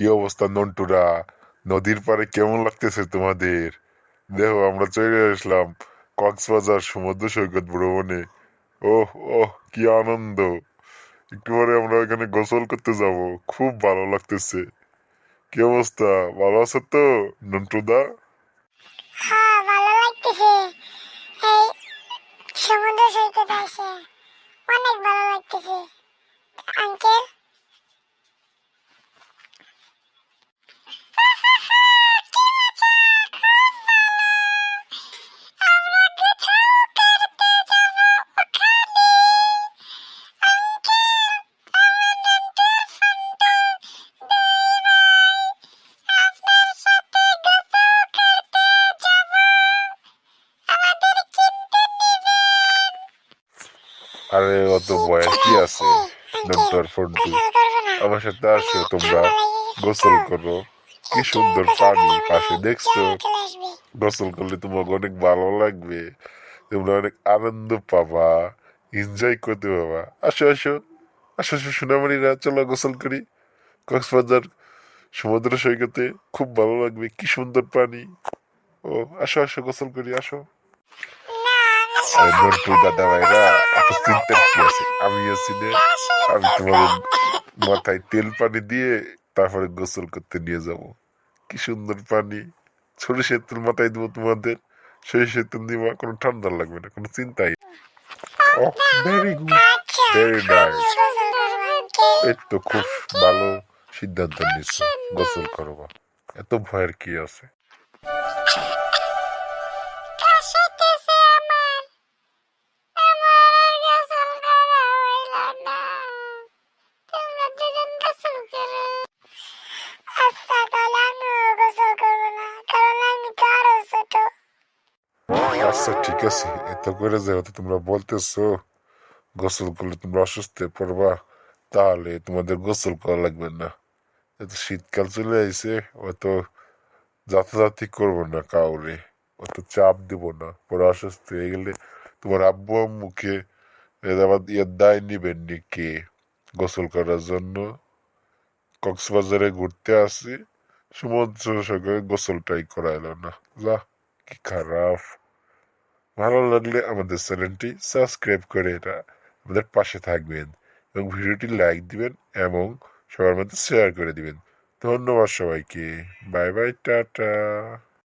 কি অবস্থা নন্টুরা? নদীর পাড়ে কেমন লাগতেছে তোমাদের? দেখো, আমরা চলে আসলাম কক্সবাজার সমুদ্র সৈকত ভ্রমণে। ওহ ওহ, কি আনন্দ! একটু পরে আমরা এখানে গোসল করতে যাব। খুব ভালো লাগতেছে। কি অবস্থা? ভালো আছে তো, নন্টুদা? হ্যাঁ ভালো লাগতেছে। সমুদ্র সৈকত আছে অনেক ভালো লাগতেছে। আরে অত বয়স কি আছে? নন্টু আর ফন্টু। আমার সাথে আসো তোমরা। গোসল করো। কি সুন্দর পানি পাশে দেখছ? গোসল করলে তোমাকে অনেক ভালো লাগবে। তোমরা অনেক আনন্দ পাবা। এনজয় করতে পাবা। আসো আসো। আসো আসো সোনামণিরা চলো গোসল করি। কক্সবাজার সমুদ্র সৈকতে খুব ভালো লাগবে কি সুন্দর পানি। ও আসো আসো গোসল করি আসো। দাদা ভাইরা আছে আমি আছি আমি তোমাদের মাথায় তেল পানি দিয়ে তারপরে গোসল করতে নিয়ে যাব। কি সুন্দর পানি। সরিষের তেল মাথায় দেবো তোমাদের। সরিষের তেল দিব কোনো ঠান্ডা লাগবে না কোনো চিন্তাই ভেরি গুড ভেরি নাইস তো খুব ভালো সিদ্ধান্ত নিচ্ছ গোসল করবা। এত ভয়ের কি আছে? আচ্ছা ঠিক আছে। এত করে যেহেতু তোমরা বলতেছো, গোসল করলে তোমরা অসুস্থ পড়বা, তাহলে তোমাদের গোসল করা লাগবে না। এত শীতকাল চলে আইছে, অত যাতাযাতি করব না কাউরে, অত চাপ দিব না। পরে অসুস্থ হয়ে গেলে তোমার আব্বু আম্মুকে এর আবার ইয়ে দায় নিবেন নি কে? গোসল করার জন্য কক্সবাজারে ঘুরতে আসি, সমুদ্র সৈকতে গোসলটাই করা এলো না। যা, কি খারাপ। ভালো লাগলে আমাদের চ্যানেলটি সাবস্ক্রাইব করে এটা আমাদের পাশে থাকবেন এবং ভিডিওটি লাইক দিবেন এবং সবার মধ্যে শেয়ার করে দিবেন। ধন্যবাদ সবাইকে। Bye bye, tata.